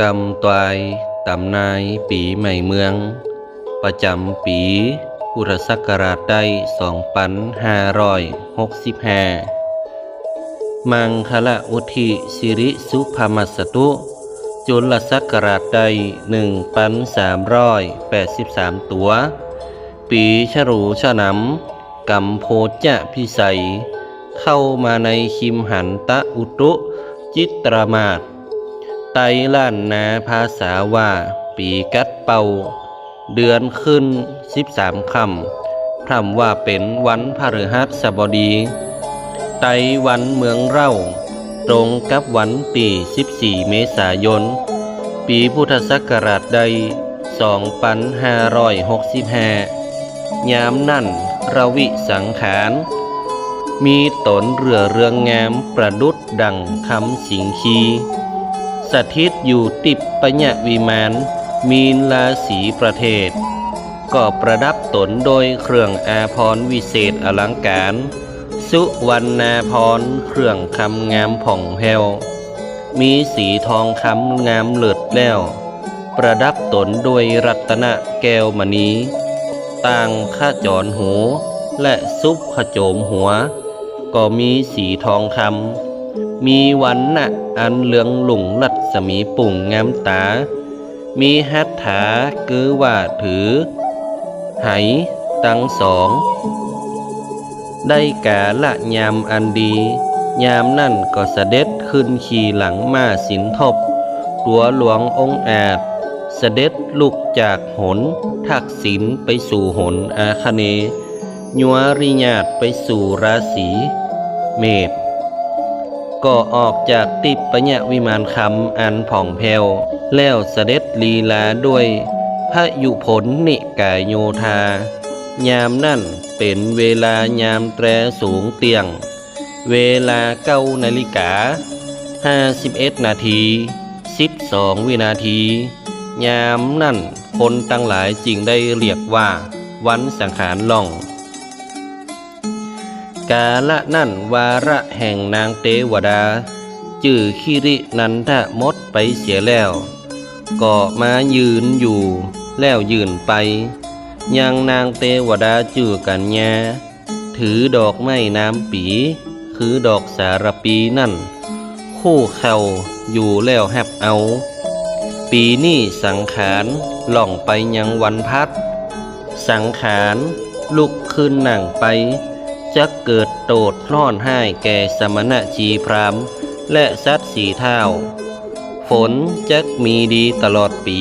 กำตวายตำนายปีใหม่เมือง ประจำปีพุทธศักราชได้2565 มังคละอุทิสิริสุภามัสตุจุลศักราชได้1,383 ตัว ปีฉรูฉนำกำโพจะพิสัย เข้ามาในคิมหันตะอุตุ จิตรมาศ ไตล้านนาภาษาว่า ปีกัดเป่า เดือนขึ้นสิบสามคำพร่ำว่าเป็นวันพฤหัสบดี ไตวันเมืองเร่า ตรงกับวันตี14เมษายน ปีพุทธศักราชใด2565ยามนั่นระวิสังขารมีตนเรือเรืองงามประดุดดังคำสิงคี สถิตอยู่ติบปัญญวิมาน มีนลาสีประเทศ ก็ประดับตนโดยเครื่องอาภรวิเศษอลังการ สุวรรณาภรเครื่องคำงามผ่องแผ้วมีสีทองคำงามเลิศแล้ว ประดับตนโดยรัตนแก้วมณีต่างข้าจรหู และซุปขโจมหัว ก็มีสีทองคำมีวันนะอันเหลืองหลุ่งรั ศมีปุ่งงามตา มีหัตถากือว่าถือ ไหตั้งสอง ได้กาละยามอันดี ยามนั่นก็เสด็จขึ้นขี่หลังมาสินทบ ตัวหลวงองค์อาจ เสด็จลุกจากหน ทักษิณไปสู่หนอาคเนย์ยัวริญาตไปสู่ราศีเมษ ก็ออกจากติปัญญวิมานคำอันผ่องแผ้วแล้วเสด็จลีลาด้วยพระยุผลนิกายโยธายามนั่นเป็นเวลายามแตรสูงเตียง เวลาเก้านาฬิกาห้าสิบเอ็ดนาทีสิบสองวินาที ยามนั่นคนตั้งหลายจึงได้เรียกว่า วันสังขารล่อง กาละนั่นวาระแห่งนางเทวดา จื่อคิรินันทะมดไปเสียแล้วก็มายืนอยู่แล้วยืนไป ยังนางเทวดาจื่อกันญาถือดอกไม้น้ำปี คือดอกสารปีนั่น คู่เข่าอยู่แล้วแฮบเอา ปีนี้สังขารล่องไปยังวันพัด สังขารลุกขึ้นหนังไป จะเกิดโตดพล่อนให้แก่สมณะชีพรามและสัตว์สีเท้าฝนจักมีดีตลอดปี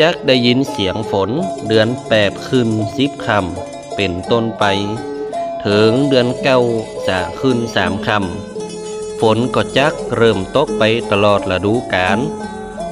จักได้ยินเสียงฝนเดือนแปดขึ้นสิบคำเป็นต้นไป ถึงเดือนเก้าจะขึ้นสามคำฝนก็จักเริ่มตกไปตลอดฤดูกาล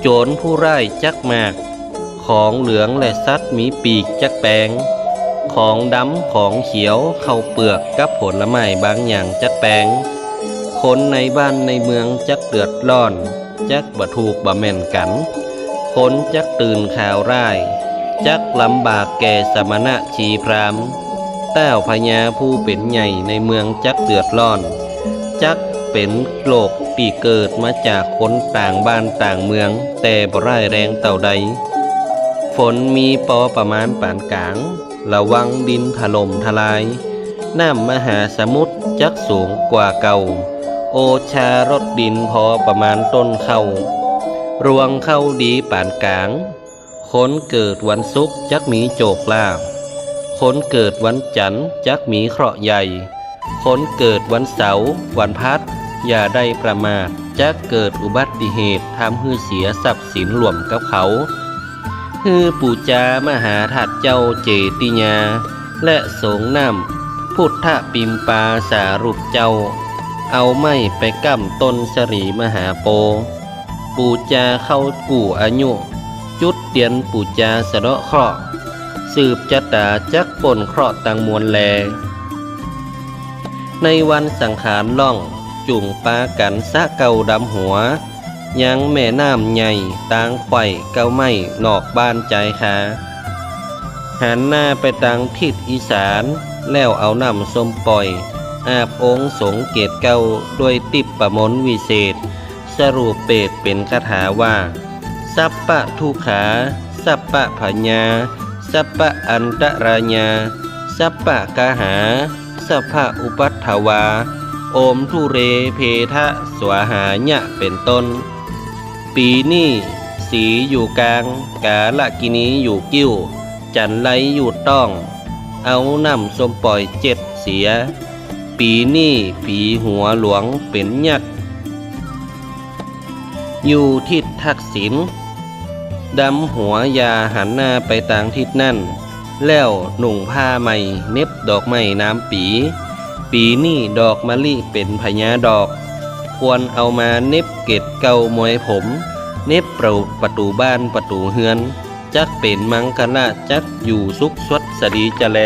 โจรผู้ไร้ายจักมาก ของเหลืองและสัตว์มีปีกจักแปลง ของดำของเขียวเข้าเปลือกกับผลไม้บางอย่างจักแปลง คนในบ้านในเมืองจักเดือดร้อน จักบ่ถูกบ่แม่นกัน คนจักตื่นข่าวร้าย จักลำบากแก่สมณะชีพรามแต้วพญาผู้เป็นใหญ่ในเมืองจักเดือดร้อน จักเป็นโลกปีเกิดมาจากคนต่างบ้านต่างเมือง แต่บ่ร้ายแรงเต่าใด ฝนมีปอประมาณปานกลาง ระวังดินถล่มทลาย น้ำมหาสมุทรจักสูงกว่าเก่า โอชารถดินพอประมาณต้นเข้า รวงเข้าดีปานกลาง คนเกิดวันศุกร์จักมีโจกลาภคนเกิดวันจันทร์จักมีเคราะห์ใหญ่ คนเกิดวันเสาร์วันพัดอย่าได้ประมาทจะเกิดอุบัติเหตุทำให้เสียทรัพย์สินรวมกับเขา ฮือปู่จามหาถัดเจ้าเจติญา และสงนำพุทธปิมปาสารุปเจ้า เอาไม้ไปกั้มต้นสรีมหาโป ปู่จาเข้ากู่อายุ จุดเตียนปู่จาสะเดาะเคราะห์สืบจตาจักปนเคราะห์ตังมวลแล ในวันสังขารล่องจุ่งปากันสะเก่าดำหัว ยังแม่น้ำใหญ่ตางไข่เก้าไม้นอกบ้านใจคาหันหน้าไปทางทิศอีสาน แล้วเอาน้ำส้มปล่อย อาบองค์สงเกตเก้าด้วยติบประมนวิเศษ สรุปเปดเป็นคาถาว่า สัพปะทุขา สัพปะพญา สัพปะอันตรายา สัพปะกาหา สัพพะอุปัฏฐวา โอมทุเรเพทะสวหายะเป็นต้น ปีนี้สีอยู่กลาง กาละกินีอยู่กิ้ว จันไรอยู่ต้อง เอาน้ำสมปล่อยเจ็ดเสีย ปีนี้ผีหัวหลวงเป็นยักษ์อยู่ทิศทักษิณดำหัวยาหันหน้าไปทางทิศนั่น แล้วหนุ่งผ้าใหม่เน็บดอกไม้น้ำปี ปีนี้ดอกมะลิเป็นพญาดอก ควรเอามาเน็บเกตเกามวยผม เน็บประประตูบ้านประตูเฮือน จักเป็นมังคละจักอยู่สุขสวดสดีจะแล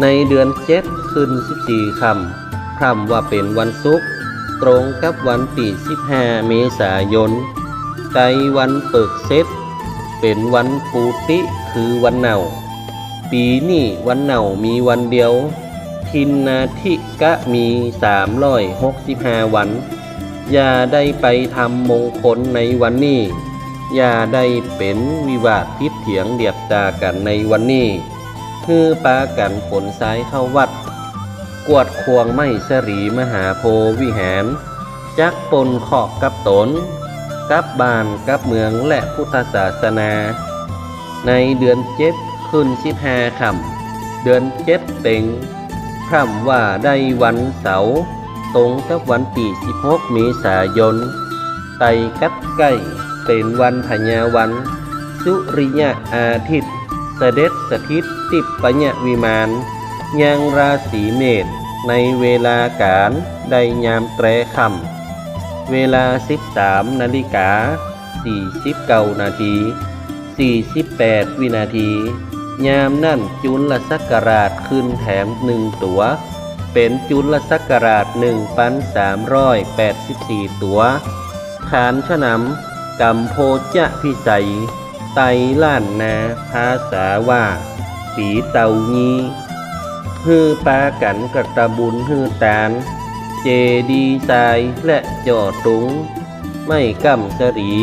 ในเดือนเจ็ดขึ้นสิบสี่คำคำว่าเป็นวันศุกร์ตรงกับวันที่สิบห้าเมษายนไกวันเปิกเซตเป็นวันปูติคือวันเน่า ปีนี้วันเน่ามีวันเดียว ทินนาทิกะมีสามร้อยหกสิบห้าวัน อย่าได้ไปทำมงคลในวันนี้ อย่าได้เป็นวิวาทพิษเถียงเดียดดากันในวันนี้คือปากันผลซ้ายเข้าวัด กวดควงไม่สรีมหาโพวิหาร จักปนขอบกับตน กับบานกับเมืองและพุทธศาสนา ในเดือนเจ็ดขึ้นสิบห้าคำเดือนเจ็ดเต็ง คำว่าได้วันเสาร์ตรงกับวันที่สิบหกเมษายน ไตกัดใกล้เป็นวันพญาวัน สุริยะอาทิตย์ เสด็จสถิตติปัญญวิมานยังราศีเมษในเวลาการได้ยามแตรคำเวลา 13นาฬิกา49นาที48 วินาที ยามนั่นจุลศักราชขึ้นแถมหนึ่งตัว เป็นจุลศักราช1,384ตัวขานฉนำกัมโพจะพิสัย ไตล้านนาภาษาว่า ปีเตางีฮือปากันกระตะบุญฮือตานเจดีทรายและจอตุง ไม่กำสรี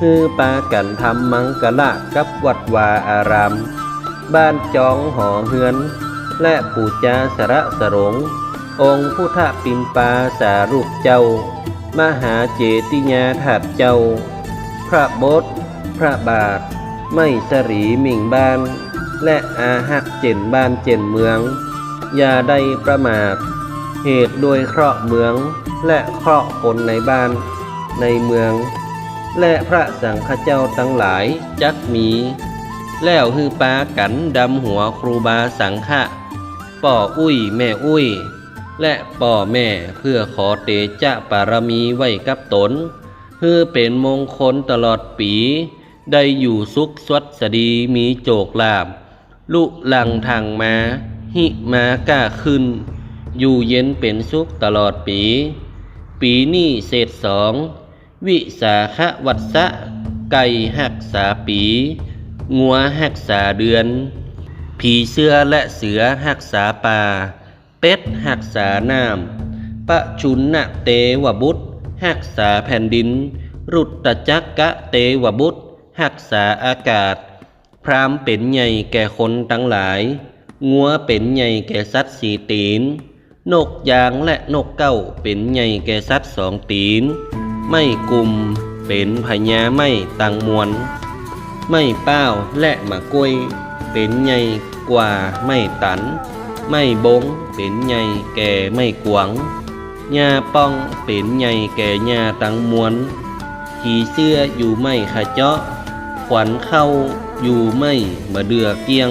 ฮือปากันทำมังกะละกับวัดวาอาราม บ้านจองหอเฮือน และปู่จาสระสรงองค์พุทธปิมปาสารูปเจ้า มหาเจติญาถาดเจ้า พระบดพระบาท ไม่สรีมิ่งบ้าน และอาหักเจนบ้านเจนเมือง อย่าได้ประมาท เหตุโดยเคราะห์เมืองและเคราะห์คนในบ้านในเมือง และพระสังฆเจ้าทั้งหลายจักมี แล้วฮือปากันดำหัวครูบาสังฆะป่ออุ้ยแม่อุ้ย และป่อแม่เพื่อขอเตจะปารมีไว้กับตนเพื่อเป็นมงคลตลอดปี ได้อยู่สุขสวัสดีมีโจกลาบ ลุลังทางมา หิมาก้าขึ้น อยู่เย็นเป็นสุขตลอดปี ปีนี้เศษสอง วิสาขวัตสะไก่หักษาปี งัวหักษาเดือน ผีเสื้อและเสือหักษาป่า เป็ดหักษาน้ำปะชุนนะเตวบุตรหักษาแผ่นดิน รุตตจักกะเตวบุตรหักษาอากาศ พรามเป็นใหญ่แก่คนทั้งหลาย งัวเป็นใหญ่แก่สัตว์สีตีน นกยางและนกเก้าเป็นใหญ่แก่สัตว์สองตีน ไม่กลุ่มเป็นพญาไม่ตังมวล ไม่เป้าและมะกล้วยเป็นใหญ่กว่าไม่ตัน ไม่บงเป็นใหญ่แก่ไม่กวงหญ้าป้องเป็นใหญ่แก่หญ้าตังมวลขี่เสื้ออยู่ไม่ขะเจาะ ขวัญเข้าอยู่ไม่มาเดือเกียง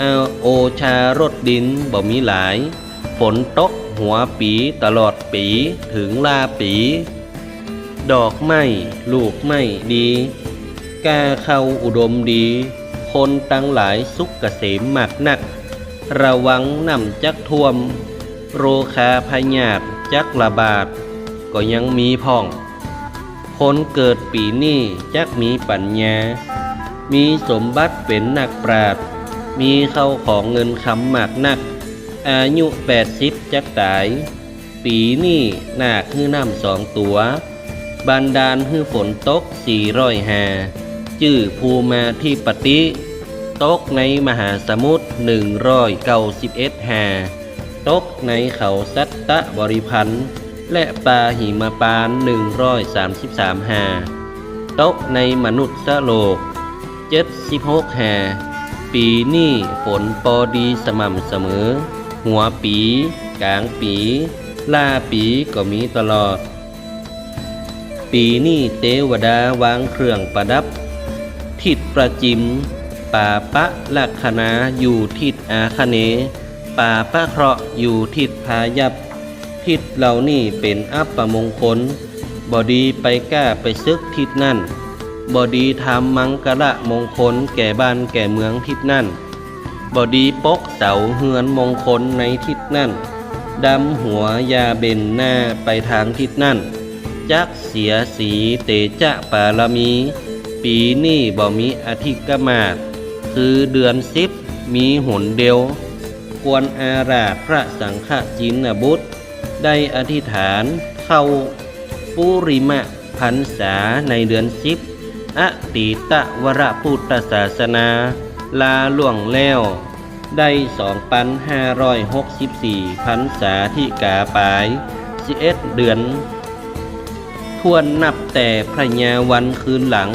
อาโอชารถดินบ่มีหลาย ฝนตกหัวปีตลอดปีถึงลาปี ดอกไม้ลูกไม้ดี กาเข้าอุดมดี คนตั้งหลายสุขเกษมมากนัก ระวังนำจักท่วม โรคาพยาธจักระบาด ก็ยังมีพ่อง คนเกิดปีนี้จักมีปัญญา มีสมบัติเป็นนักปราดมีเข้าของเงินคำหมากนัก อายุแปดสิบจักตาย ปีนี้นาคฮื้อน้ำสองตัวบันดาลฮื้อฝนตกสี่ร้อยหา จื้อภูมาที่ปฏิตกในมหาสมุทรหนึ่งร้อยเก้าสิบเอ็ดหาตกในเขาสัตตะบริพันธ์ และปลาหิมาปานหนึ่งร้อยสามสิบสามหาตกในมนุษย์โลกเจ็ดสิบหกหาปีนี้ฝนปอดีสม่ำเสมอ หัวปี กลางปี ล่าปีก็มีตลอด ปีนี้เทวดาวางเครื่องประดับ ทิศประจิม ป่าปะลักษณาอยู่ทิศอาคเน ป่าปะเคราะห์อยู่ทิศพายัพทิศเหล่านี้เป็นอัปปมงคล บอดีไปก้าไปซึกทิศนั่น บอดีทำมังกระมงคลแก่บ้านแก่เมืองทิศนั่น บอดีปกเสาเฮือนมงคลในทิศนั่น ดำหัวยาเบนหน้าไปทางทิศนั่น จักเสียสีเตจะปาลมี ปีนี้บ่มีอธิกมาศคือเดือนสิบมีหนเดียว ควรอาราธพระสังฆจินบุตร ได้อธิษฐานเข้าปุริมะพันษาในเดือนสิบอติตะวรพุทธศาสนา ลาล่วงแล้ว ได้สองพันห้าร้อยหกสิบสี่พันษาที่กาปายสิเดเดือนทวนนับแต่พระยาวันคืนหลัง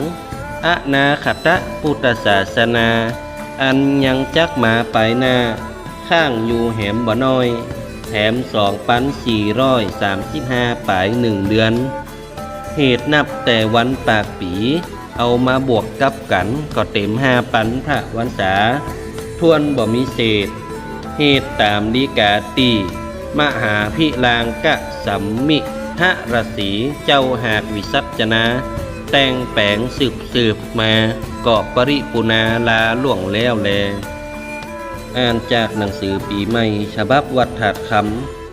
อนาคตพุทธศาสนา อันยังจักมาไปหน้า ข้างอยู่แหมบ่น้อย แถมสองพันสี่ร้อยสามสิบห้าปลายหนึ่งเดือน เหตุนับแต่วันปากปี เอามาบวกกับกันก็เต็มห้าปันพระวันษาทวนบ่มีเศษ เหตุตามดีกาตีมหาพิลางกะสัมมิทะรสีเจ้าหากวิสัชนา แต่งแปลงสืบสืบมาเกาะปริปุนาลาล่วงแล้วแล อ่านจากหนังสือปีใหม่ฉบับวัดถาดคำ